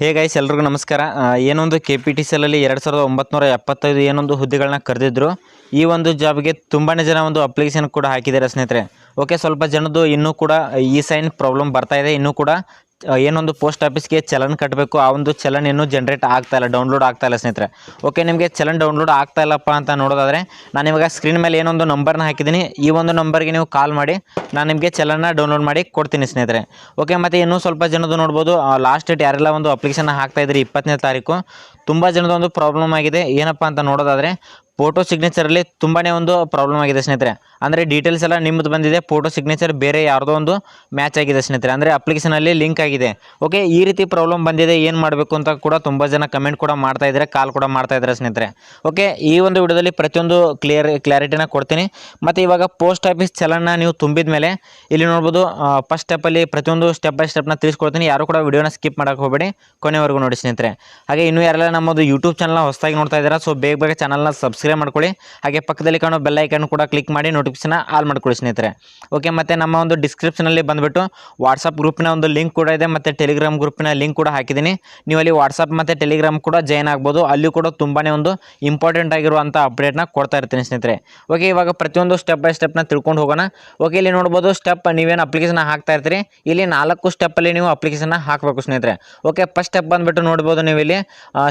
Hey guys ಎಲ್ರಿಗೂ ನಮಸ್ಕಾರ. ಏನೊಂದು ಕೆ ಪಿ ಟಿ ಸಿ ಎರಡು ಸಾವಿರದ ಒಂಬತ್ನೂರ ಎಪ್ಪತ್ತೈದು ಏನೊಂದು ಹುದ್ದೆಗಳನ್ನ ಕರೆದಿದ್ರು. ಈ ಒಂದು ಜಾಬ್ಗೆ ತುಂಬಾ ಜನ ಒಂದು ಅಪ್ಲಿಕೇಶನ್ ಕೂಡ ಹಾಕಿದ್ದಾರೆ ಸ್ನೇಹಿತರೆ. ಓಕೆ ಸ್ವಲ್ಪ ಜನದ್ದು ಇನ್ನೂ ಕೂಡ ಈ ಸೈನ್ ಪ್ರಾಬ್ಲಮ್ ಬರ್ತಾ ಇದೆ. ಇನ್ನೂ ಕೂಡ ಏನೊಂದು ಪೋಸ್ಟ್ ಆಫೀಸ್ಗೆ ಚಲನ್ ಕಟ್ಟಬೇಕು ಆ ಒಂದು ಚಲನ್ ಏನು ಜನ್ರೇಟ್ ಆಗ್ತಾ ಇಲ್ಲ ಡೌನ್ಲೋಡ್ ಆಗ್ತಾ ಇಲ್ಲ ಸ್ನೇಹಿತರೆ. ಓಕೆ ನಿಮಗೆ ಚಲನ್ ಡೌನ್ಲೋಡ್ ಆಗ್ತಾ ಇಲ್ಲಪ್ಪ ಅಂತ ನೋಡೋದಾದರೆ, ನಾನು ಇವಾಗ ಸ್ಕ್ರೀನ್ ಮೇಲೆ ಏನೊಂದು ನಂಬರ್ನ ಹಾಕಿದ್ದೀನಿ, ಈ ಒಂದು ನಂಬರ್ಗೆ ನೀವು ಕಾಲ್ ಮಾಡಿ, ನಾನು ನಿಮಗೆ ಚಲನ್ನ ಡೌನ್ಲೋಡ್ ಮಾಡಿ ಕೊಡ್ತೀನಿ ಸ್ನೇಹಿತರೆ. ಓಕೆ ಮತ್ತು ಇನ್ನೂ ಸ್ವಲ್ಪ ಜನದ್ದು ನೋಡ್ಬೋದು ಲಾಸ್ಟ್ ಡೇಟ್ ಯಾರೆಲ್ಲ ಒಂದು ಅಪ್ಲಿಕೇಶನ್ ಹಾಕ್ತಾ ಇದ್ರಿ, ಇಪ್ಪತ್ತನೇ ತಾರೀಕು, ತುಂಬ ಜನದ ಒಂದು ಪ್ರಾಬ್ಲಮ್ ಆಗಿದೆ, ಏನಪ್ಪ ಅಂತ ನೋಡೋದಾದರೆ ಫೋಟೋ ಸಿಗ್ನೇಚರಲ್ಲಿ ತುಂಬಾ ಒಂದು ಪ್ರಾಬ್ಲಮ್ ಆಗಿದೆ ಸ್ನೇಹಿತರೆ. ಅಂದರೆ ಡೀಟೇಲ್ಸ್ ಎಲ್ಲ ನಿಮ್ಮದು ಬಂದಿದೆ ಫೋಟೋ ಸಿಗ್ನೇಚರ್ ಬೇರೆ ಯಾರ್ದೋ ಒಂದು ಮ್ಯಾಚ್ ಆಗಿದೆ ಸ್ನೇಹಿತರೆ. ಅಂದರೆ ಅಪ್ಲಿಕೇಶನಲ್ಲಿ ಲಿಂಕ್ ಆಗಿದೆ. ಓಕೆ ಈ ರೀತಿ ಪ್ರಾಬ್ಲಮ್ ಬಂದಿದೆ, ಏನು ಮಾಡಬೇಕು ಅಂತ ಕೂಡ ತುಂಬ ಜನ ಕಮೆಂಟ್ ಕೂಡ ಮಾಡ್ತಾ ಇದ್ದಾರೆ ಕಾಲ್ ಕೂಡ ಮಾಡ್ತಾ ಇದ್ದಾರೆ ಸ್ನೇಹಿತರೆ. ಓಕೆ ಈ ಒಂದು ವಿಡಿಯೋದಲ್ಲಿ ಪ್ರತಿಯೊಂದು ಕ್ಲಿಯರ್ ಕ್ಲಾರಿಟಿನ ಕೊಡ್ತೀನಿ. ಮತ್ತು ಇವಾಗ ಪೋಸ್ಟ್ ಆಫೀಸ್ ಚಲನ್ನ ನೀವು ತುಂಬಿದ ಮೇಲೆ ಇಲ್ಲಿ ನೋಡ್ಬೋದು ಫಸ್ಟ್ ಸ್ಟೆಪ್ಪಲ್ಲಿ ಪ್ರತಿಯೊಂದು ಸ್ಟೆಪ್ ಬೈ ಸ್ಟೆಪ್ನ ತಿಳಿಸ್ಕೊಡ್ತೀನಿ. ಯಾರು ಕೂಡ ವಿಡಿಯೋನ ಸ್ಕಿಪ್ ಮಾಡೋಕೆ ಹೋಗಬೇಡಿ. ಕೊನೆವರೆಗೂ ನೋಡಿ ಸ್ನೇಹಿತರೆ. ಹಾಗೆ ಇನ್ನೂ ಯಾರೆಲ್ಲ ನಮ್ಮದು ಯೂಟ್ಯೂಬ್ ಚಾನಲ್ನ ಹೊಸದಾಗಿ ನೋಡ್ತಾ ಇದ್ದಾರೆ ಸೊ ಬೇಗ ಬೇಗ ಚಾನಲ್ನ ಸಬ್ಸ್ಕ್ರೈಬ್ ಮಾಡ್ಕೊಳ್ಳಿ. ಹಾಗೆ ಪಕ್ಕದಲ್ಲಿ ಕಾಣೋ ಬೆಲ್ ಐಕನ್ ಕೂಡ ಕ್ಲಿಕ್ ಮಾಡಿ ನೋಟಿಫಿಕೇಶನ್ ಆಲ್ ಮಾಡ್ಕೊಳ್ಳಿ ಸ್ನೇಹಿತರೆ. ಓಕೆ ಮತ್ತು ನಮ್ಮ ಒಂದು ಡಿಸ್ಕ್ರಿಪ್ಷನಲ್ಲಿ ಬಂದುಬಿಟ್ಟು ವಾಟ್ಸಪ್ ಗ್ರೂಪಿನ ಒಂದು ಲಿಂಕ್ ಕೂಡ ಇದೆ, ಮತ್ತು ಟೆಲಿಗ್ರಾಮ್ ಗ್ರೂಪಿನ ಲಿಂಕ್ ಕೂಡ ಹಾಕಿದ್ದೀನಿ. ನೀವು ಅಲ್ಲಿ ವಾಟ್ಸಪ್ ಮತ್ತು ಟೆಲಿಗ್ರಾಮ್ ಕೂಡ ಜಾಯ್ನ್ ಆಗ್ಬೋದು. ಅಲ್ಲಿ ಕೂಡ ತುಂಬಾ ಒಂದು ಇಂಪಾರ್ಟೆಂಟ್ ಆಗಿರುವಂಥ ಅಪ್ಡೇಟ್ನ ಕೊಡ್ತಾ ಇರ್ತೀನಿ ಸ್ನೇಹಿತರೆ. ಓಕೆ ಇವಾಗ ಪ್ರತಿಯೊಂದು ಸ್ಟೆಪ್ ಬೈ ಸ್ಟೆಪ್ನ ತಿಳ್ಕೊಂಡು ಹೋಗೋಣ. ಓಕೆ ಇಲ್ಲಿ ನೋಡ್ಬೋದು ಸ್ಟೆಪ್ ನೀವೇನು ಅಪ್ಲಿಕೇಶನ್ ಹಾಕ್ತಾ ಇರ್ತೀರಿ? ಇಲ್ಲಿ ನಾಲ್ಕು ಸ್ಟೆಪ್ಪಲ್ಲಿ ನೀವು ಅಪ್ಲಿಕೇಶನ್ನ ಹಾಕಬೇಕು ಸ್ನೇಹಿತರೆ. ಓಕೆ ಫಸ್ಟ್ ಸ್ಟೆಪ್ ಬಂದುಬಿಟ್ಟು ನೋಡ್ಬೋದು ನೀವು ಇಲ್ಲಿ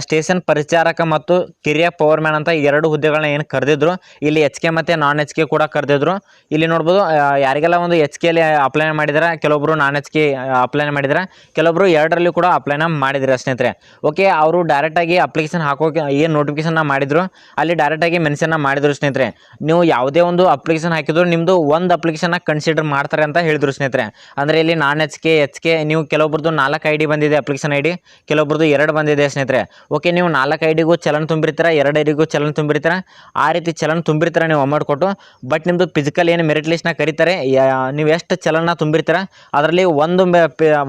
ಸ್ಟೇಷನ್ ಪರಿಚಾರಕ ಮತ್ತು ಕಿರಿಯ ಪವರ್ ಮ್ಯಾನ್ ಅಂತ ಎರಡು ಹುದ್ದೆಗಳನ್ನ ಏನು ಕರೆದಿದ್ರು, ಇಲ್ಲಿ ಎಚ್ ಕೆ ಮತ್ತು ನಾನ್ ಎಚ್ ಕೆ ಕೂಡ ಕರೆದಿದ್ರು. ಇಲ್ಲಿ ನೋಡ್ಬೋದು ಯಾರಿಗೆಲ್ಲ ಒಂದು ಎಚ್ ಕೆಲಿ ಅಪ್ಲೈ ಮಾಡಿದ್ರೆ, ಕೆಲವೊಬ್ರು ನಾನ್ ಎಚ್ ಕೆ ಅಪ್ಲೈ ಮಾಡಿದ್ರೆ, ಕೆಲವೊಬ್ರು ಎರಡರಲ್ಲಿ ಕೂಡ ಅಪ್ಲೈನ ಮಾಡಿದ್ರೆ ಸ್ನೇಹಿತರೆ. ಓಕೆ ಅವರು ಡೈರೆಕ್ಟಾಗಿ ಅಪ್ಲಿಕೇಶನ್ ಹಾಕೋಕೆ, ಏನು ನೋಟಿಫಿಕೇಶನ್ನ ಮಾಡಿದ್ರು, ಅಲ್ಲಿ ಡೈರೆಕ್ಟಾಗಿ ಮೆನ್ಷನ್ನ ಮಾಡಿದ್ರು ಸ್ನೇಹಿತರೆ. ನೀವು ಯಾವುದೇ ಒಂದು ಅಪ್ಲಿಕೇಶನ್ ಹಾಕಿದ್ರು ನಿಮ್ಮದು ಒಂದು ಅಪ್ಲಿಕೇಶನ್ನ ಕನ್ಸಿಡರ್ ಮಾಡ್ತಾರೆ ಅಂತ ಹೇಳಿದ್ರು ಸ್ನೇಹಿತರೆ. ಅಂದರೆ ಇಲ್ಲಿ ನಾನ್ ಎಚ್ ಕೆ ಎಚ್ ಕೆ ನೀವು ಕೆಲವೊಬ್ರದ್ದು ನಾಲ್ಕು ಐ ಡಿ ಬಂದಿದೆ ಅಪ್ಲಿಕೇಶನ್ ಐ ಡಿ ಎರಡು ಬಂದಿದೆ ಸ್ನೇಹಿತರೆ. ಓಕೆ ನೀವು ನಾಲ್ಕು ಐ ಡಿಗೂ ಚಲನ್ ತುಂಬಿರ್ತೀರ, ಎರಡು ಐ ಡಿಗೂ ಚಲನ್ ತುಂಬಿರ್ತೀರ ಆ ರೀತಿ ಚಲನ್ ತುಂಬಿರ್ತಾರೆ ನೀವು ಅಮೌಂಟ್ ಕೊಟ್ಟು. ಬಟ್ ನಿಮ್ಮದು ಫಿಸಿಕಲ್ ಏನು ಮೆರಿಟ್ ಲಿಸ್ಟ್ನ ಕರೀತಾರೆ ನೀವು ಎಷ್ಟು ಚಲನ ತುಂಬಿರ್ತೀರ, ಅದರಲ್ಲಿ ಒಂದು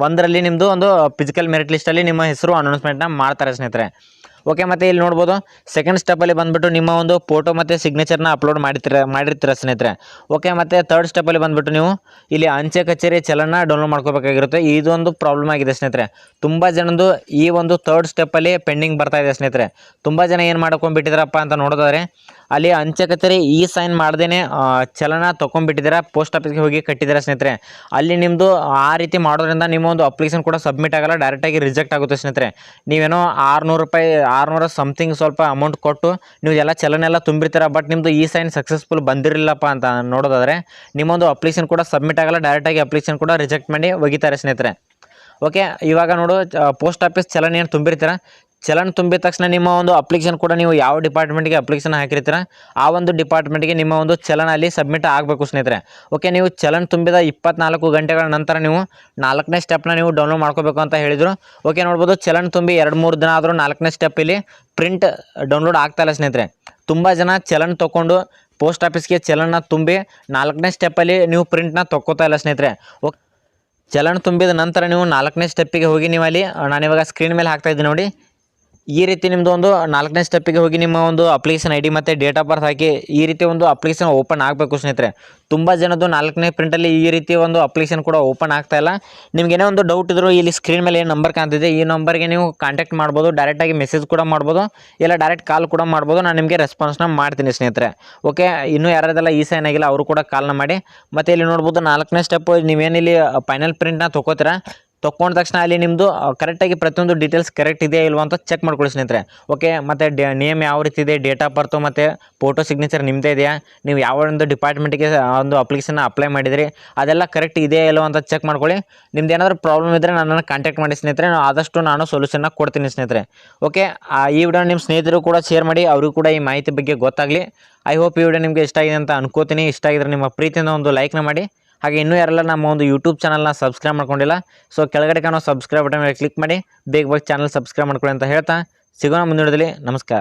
ಒಂದರಲ್ಲಿ ನಿಮ್ಮದು ಒಂದು ಫಿಸಿಕಲ್ ಮೆರಿಟ್ ಲಿಸ್ಟಲ್ಲಿ ನಿಮ್ಮ ಹೆಸರು ಅನೌನ್ಸ್ಮೆಂಟ್ನ ಮಾಡ್ತಾರೆ ಸ್ನೇಹಿತರೆ. ಓಕೆ ಮತ್ತು ಇಲ್ಲಿ ನೋಡ್ಬೋದು. ಸೆಕೆಂಡ್ ಸ್ಟೆಪ್ಪಲ್ಲಿ ಬಂದುಬಿಟ್ಟು ನಿಮ್ಮ ಒಂದು ಫೋಟೋ ಮತ್ತು ಸಿಗ್ನೇಚರ್ನ ಅಪ್ಲೋಡ್ ಮಾಡಿರ್ತೀರ ಮಾಡಿರ್ತೀರ ಸ್ನೇಹಿತರೆ. ಓಕೆ ಮತ್ತು ತರ್ಡ್ ಸ್ಟೆಪ್ಪಲ್ಲಿ ಬಂದುಬಿಟ್ಟು ನೀವು ಇಲ್ಲಿ ಅಂಚೆ ಕಚೇರಿ ಚಲನ ಡೌನ್ಲೋಡ್ ಮಾಡ್ಕೋಬೇಕಾಗಿರುತ್ತೆ. ಇದೊಂದು ಪ್ರಾಬ್ಲಮ್ ಆಗಿದೆ ಸ್ನೇಹಿತರೆ. ತುಂಬ ಜನದ್ದು ಈ ಒಂದು ತರ್ಡ್ ಸ್ಟೆಪ್ಪಲ್ಲಿ ಪೆಂಡಿಂಗ್ ಬರ್ತಾ ಇದೆ ಸ್ನೇಹಿತರೆ. ತುಂಬ ಜನ ಏನು ಮಾಡ್ಕೊಂಡ್ಬಿಟ್ಟಿದ್ರಪ್ಪ ಅಂತ ನೋಡೋದಾದ್ರೆ ಅಲ್ಲಿ ಅಂಚೆ ಕಚೇರಿ ಈ ಸೈನ್ ಮಾಡ್ದೇ ಚಲನ ತೊಗೊಂಡ್ಬಿಟ್ಟಿದ್ದೀರಾ ಪೋಸ್ಟ್ ಆಫೀಸ್ಗೆ ಹೋಗಿ ಕಟ್ಟಿದ್ದೀರಾ ಸ್ನೇಹಿತರೆ. ಅಲ್ಲಿ ನಿಮ್ಮದು ಆ ರೀತಿ ಮಾಡೋದ್ರಿಂದ ನಿಮ್ಮ ಒಂದು ಅಪ್ಲಿಕೇಶನ್ ಕೂಡ ಸಬ್ಮಿಟ್ ಆಗಲ್ಲ ಡೈರೆಕ್ಟಾಗಿ ರಿಜೆಕ್ಟ್ ಆಗುತ್ತೆ ಸ್ನೇಹಿತರೆ. ನೀವೇನೋ ಆರುನೂರು ರೂಪಾಯಿ, ಆರುನೂರ ಸಮಥಿಂಗ್ ಸ್ವಲ್ಪ ಅಮೌಂಟ್ ಕೊಟ್ಟು, ನೀವು ಎಲ್ಲ ಚಲನೆಲ್ಲ ತುಂಬಿರ್ತೀರ ಬಟ್ ನಿಮ್ಮದು ಈ ಸೈನ್ ಸಕ್ಸಸ್ಫುಲ್ ಬಂದಿರಲಿಲ್ಲಪ್ಪ ಅಂತ ನೋಡೋದಾದರೆ, ನಿಮ್ಮೊಂದು ಅಪ್ಲಿಕೇಶನ್ ಕೂಡ ಸಬ್ಮಿಟ್ ಆಗಲ್ಲ ಡೈರೆಕ್ಟಾಗಿ ಅಪ್ಲಿಕೇಶನ್ ಕೂಡ ರಿಜೆಕ್ಟ್ ಮಾಡಿ ಒಗಿತಾರೆ ಸ್ನೇಹಿತರೆ. ಓಕೆ ಇವಾಗ ನೋಡು ಪೋಸ್ಟ್ ಆಫೀಸ್ ಚಲನ ಏನು ತುಂಬಿರ್ತೀರ? ಚಲನ್ ತುಂಬಿದ ತಕ್ಷಣ ನಿಮ್ಮ ಒಂದು ಅಪ್ಲಿಕೇಶನ್ ಕೂಡ ನೀವು ಯಾವ ಡಿಪಾರ್ಟ್ಮೆಂಟ್ಗೆ ಅಪ್ಲಿಕೇಶನ್ ಹಾಕಿರ್ತೀರ, ಆ ಒಂದು ಡಿಪಾರ್ಟ್ಮೆಂಟ್ಗೆ ನಿಮ್ಮ ಒಂದು ಚಲನ್ ಅಲ್ಲಿ ಸಬ್ಮಿಟ್ ಆಗಬೇಕು ಸ್ನೇಹಿತರೆ. ಓಕೆ ನೀವು ಚಲನ್ ತುಂಬಿದ ಇಪ್ಪತ್ನಾಲ್ಕು ಗಂಟೆಗಳ ನಂತರ ನೀವು ನಾಲ್ಕನೇ ಸ್ಟೆಪ್ನ ನೀವು ಡೌನ್ಲೋಡ್ ಮಾಡ್ಕೋಬೇಕು ಅಂತ ಹೇಳಿದರು. ಓಕೆ ನೋಡ್ಬೋದು ಚಲನ್ ತುಂಬಿ ಎರಡು ಮೂರು ದಿನ ಆದರೂ ನಾಲ್ಕನೇ ಸ್ಟೆಪ್ ಇಲ್ಲಿ ಪ್ರಿಂಟ್ ಡೌನ್ಲೋಡ್ ಆಗ್ತಾ ಇಲ್ಲ ಸ್ನೇಹಿತರೆ. ತುಂಬ ಜನ ಚಲನ್ ತೊಗೊಂಡು ಪೋಸ್ಟ್ ಆಫೀಸ್ಗೆ ಚಲನ್ನ ತುಂಬಿ ನಾಲ್ಕನೇ ಸ್ಟೆಪ್ಪಲ್ಲಿ ನೀವು ಪ್ರಿಂಟ್ನ ತೊಕ್ಕೋತಾ ಇಲ್ಲ ಸ್ನೇಹಿತರೆ. ಓಕೆ ಚಲನ್ ತುಂಬಿದ ನಂತರ ನೀವು ನಾಲ್ಕನೇ ಸ್ಟೆಪ್ಪಿಗೆ ಹೋಗಿ ನೀವು ಅಲ್ಲಿ ನಾನಿವಾಗ ಸ್ಕ್ರೀನ್ ಮೇಲೆ ಹಾಕ್ತಾ ಇದ್ದೀನಿ ನೋಡಿ. ಈ ರೀತಿ ನಿಮ್ದು ಒಂದು ನಾಲ್ಕನೇ ಸ್ಟೆಪ್ಪಿಗೆ ಹೋಗಿ ನಿಮ್ಮ ಒಂದು ಅಪ್ಲಿಕೇಶನ್ ಐ ಡಿ ಮತ್ತು ಡೇಟ್ ಆಫ್ ಬರ್ತ್ ಹಾಕಿ ಈ ರೀತಿ ಒಂದು ಅಪ್ಲಿಕೇಶನ್ ಓಪನ್ ಆಗಬೇಕು ಸ್ನೇಹಿತರೆ. ತುಂಬ ಜನದ್ದು ನಾಲ್ಕನೇ ಪ್ರಿಂಟಲ್ಲಿ ಈ ರೀತಿ ಒಂದು ಅಪ್ಲಿಕೇಶನ್ ಕೂಡ ಓಪನ್ ಆಗ್ತಾ ಇಲ್ಲ. ನಿಮ್ಗೆ ಏನೋ ಒಂದು ಡೌಟ್ ಇದ್ದರೂ ಇಲ್ಲಿ ಸ್ಕ್ರೀನ್ ಮೇಲೆ ಏನು ನಂಬರ್ ಕಾಣ್ತಿದೆ, ಈ ನಂಬರ್ಗೆ ನೀವು ಕಾಂಟ್ಯಾಕ್ಟ್ ಮಾಡ್ಬೋದು ಡೈರೆಕ್ಟಾಗಿ ಮೆಸೇಜ್ ಕೂಡ ಮಾಡ್ಬೋದು, ಇಲ್ಲ ಡೈರೆಕ್ಟ್ ಕಾಲ್ ಕೂಡ ಮಾಡ್ಬೋದು, ನಾನು ನಿಮಗೆ ರೆಸ್ಪಾನ್ಸ್ನ ಮಾಡ್ತೀನಿ ಸ್ನೇಹಿತರೆ. ಓಕೆ ಇನ್ನೂ ಯಾರ್ಯಾರೆಲ್ಲ ಈ ಸೈನ್ ಆಗಿಲ್ಲ, ಅವರು ಕೂಡ ಕಾಲ್ನ ಮಾಡಿ. ಮತ್ತು ಇಲ್ಲಿ ನೋಡ್ಬೋದು ನಾಲ್ಕನೇ ಸ್ಟೆಪ್ ನೀವೇನಿಲ್ಲಿ ಫೈನಲ್ ಪ್ರಿಂಟ್ನ ತೊಗೋತೀರಾ ತೊಗೊಂಡ ತಕ್ಷಣ ಅಲ್ಲಿ ನಿಮ್ಮದು ಕರೆಕ್ಟಾಗಿ ಪ್ರತಿಯೊಂದು ಡೀಟೇಲ್ಸ್ ಕರೆಕ್ಟ್ ಇದೆಯಾ ಇಲ್ವಾ ಅಂತ ಚೆಕ್ ಮಾಡ್ಕೊಳ್ಳಿ ಸ್ನೇಹಿತರೆ. ಓಕೆ ಮತ್ತು ಡೇ ನೇಮ್ ಯಾವ ರೀತಿ ಇದೆ ಡೇಟ್ ಆಫ್ ಬರ್ತು ಮತ್ತು ಫೋಟೋ ಸಿಗ್ನೇಚರ್ ನಿಮ್ಮದೇ ಇದೆಯಾ? ನೀವು ಯಾವ ಒಂದು ಡಿಪಾರ್ಟ್ಮೆಂಟಿಗೆ ಒಂದು ಅಪ್ಲಿಕೇಶನ್ ಅಪ್ಲೈ ಮಾಡಿದ್ರಿ, ಅದೆಲ್ಲ ಕರೆಕ್ಟ್ ಇದೆಯಾ ಇಲ್ವಾ ಅಂತ ಚೆಕ್ ಮಾಡ್ಕೊಳ್ಳಿ. ನಿಮ್ದು ಏನಾದರೂ ಪ್ರಾಬ್ಲಮ್ ಇದ್ದರೆ ನನ್ನನ್ನು ಕಾಂಟ್ಯಾಕ್ಟ್ ಮಾಡಿ ಸ್ನೇಹಿತರೆ ನಾನು ಆದಷ್ಟು ನಾನು ಸೊಲ್ಯೂಷನ್ನ ಕೊಡ್ತೀನಿ ಸ್ನೇಹಿತರೆ. ಓಕೆ ಈ ವಿಡಿಯೋ ನಿಮ್ಮ ಸ್ನೇಹಿತರು ಕೂಡ ಶೇರ್ ಮಾಡಿ, ಅವ್ರಿಗೂ ಕೂಡ ಈ ಮಾಹಿತಿ ಬಗ್ಗೆ ಗೊತ್ತಾಗಲಿ. ಐ ಹೋಪ್ ಈ ವಿಡಿಯೋ ನಿಮಗೆ ಇಷ್ಟ ಆಗಿದೆ ಅಂತ ಅನ್ಕೋತೀನಿ. ಇಷ್ಟ ಆಗಿದ್ರೆ ನಿಮ್ಮ ಪ್ರೀತಿಯಿಂದ ಒಂದು ಲೈಕ್ನ ಮಾಡಿ. ಹಾಗೆ ಇನ್ನೂ ಯಾರೆಲ್ಲ ನಮ್ಮ ಒಂದು ಯೂಟ್ಯೂಬ್ ಚಾನಲ್ನ ಸಬ್ಸ್ಕ್ರೈಬ್ ಮಾಡ್ಕೊಂಡಿಲ್ಲ ಸೊ ಕೆಳಗಡೆ ಕಾಣೋ ಸಬ್ಸ್ಕ್ರೈಬ್ ಬಟನ್ ಮೇಲೆ ಕ್ಲಿಕ್ ಮಾಡಿ ಬೇಗ ಬೇಗ ಚಾನಲ್ ಸಬ್ಸ್ಕ್ರೈಬ್ ಮಾಡ್ಕೊಳ್ಳಿ ಅಂತ ಹೇಳ್ತಾ, ಸಿಗೋಣ ಮುಂದಿನದಲ್ಲಿ ನಮಸ್ಕಾರ.